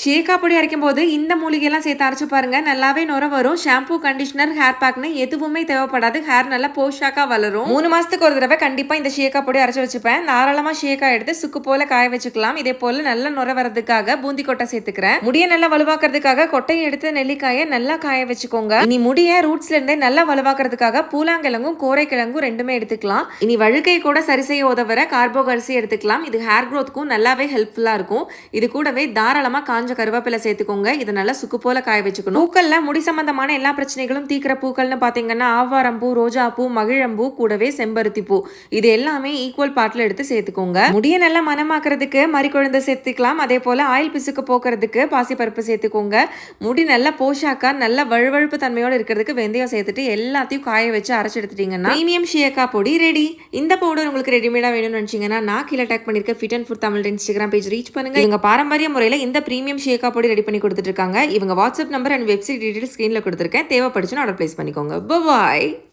Sheikha பொடி அரைக்கும் போது இந்த மூலிகையெல்லாம் சேர்த்து அரைச்சு பாருங்கள் நல்லாவே நுர வரும். ஷாம்பு கண்டிஷனர் ஹேர் பேக்னு எதுவுமே தேவைப்படாது. ஹேர் நல்லா போஷாக்காக வளரும். மூணு மாதத்துக்கு ஒரு தடவை கண்டிப்பாக இந்த ஷேக்கா பொடி அரைச்சி வச்சுப்பேன். தாராளமாக ஷேக்காக எடுத்து சுக்கு போல காய வச்சுக்கலாம். இதே போல நல்லா நுர வரதுக்காக பூந்தி கொட்டை சேர்த்துக்கிறேன். முடியை நல்லா வலுவாக்குறதுக்காக கொட்டையை எடுத்து நெல்லிக்காயை நல்லா காய வச்சுக்கோங்க. இனி முடியை ரூட்ஸ்ல இருந்தே நல்லா வலுவாக்குறதுக்காக பூலாங்கிழங்கும் கோரைக்கிழங்கும் ரெண்டுமே எடுத்துக்கலாம். இனி வழுக்கை கூட சரி செய்ய உதவுற கார்போகரிசி எடுத்துக்கலாம். இது ஹேர் க்ரோத்துக்கும் நல்லாவே ஹெல்ப்ஃபுல்லாக இருக்கும். இது கூடவே தாராளமாக காஞ்ச கருவேப்பிலை சேர்த்துக்கோங்க. இதை நல்லா சுக்கு போல காய வச்சுக்கணும். பூக்கள்ல முடி சம்பந்தமான எல்லா பிரச்சனைகளும் தீக்கிற பூக்கள்னு பாத்தீங்கன்னா ஆவாரம்பூ ரோஜாப்பூ மகிழம்பூ கூடவே செம்பருத்தி பூ இது எல்லாமே ஈக்குவல் பார்ட்ல எடுத்து சேர்த்துக்கோங்க. முடிய நல்லா மனமாக்குறதுக்கு மறிக்குழந்தை சேர்த்துக்கலாம். அதே போல ஆயில் பிசுக்கு போக்குறதுக்கு பாசிப்பருப்பு சேர்த்துக்கோங்க. முடி நல்லா போஷாக்கா நல்ல வழுவழுப்பு தன்மையோட இருக்கிறதுக்கு வெந்தயம் சேர்த்துட்டு எல்லாத்தையும் காய வச்சு அரைச்சு எடுத்துட்டீங்கன்னா பிரீமியம் ஷியக்கா பொடி ரெடி இந்த பவுடர் உங்களுக்கு ரெடிமேடா வேணும்னு நினைச்சீங்கன்னா நான் கீழே டேக் பண்ணிருக்க fit and food Tamil Instagram page reach பண்ணுங்க. எங்க பாரம்பரிய முறையில் இந்த பிரீமியம் ஷேக்கா பொடி ரெடி பண்ணி கொடுத்துட்டு இருக்காங்க. இவங்க WhatsApp number and website detail ஸ்க்ரீனில் கொடுத்துருக்கேன். தேவைப்படுச்சுன்னா ஆர்டர் பிளேஸ் பண்ணிக்கோங்க. பாய்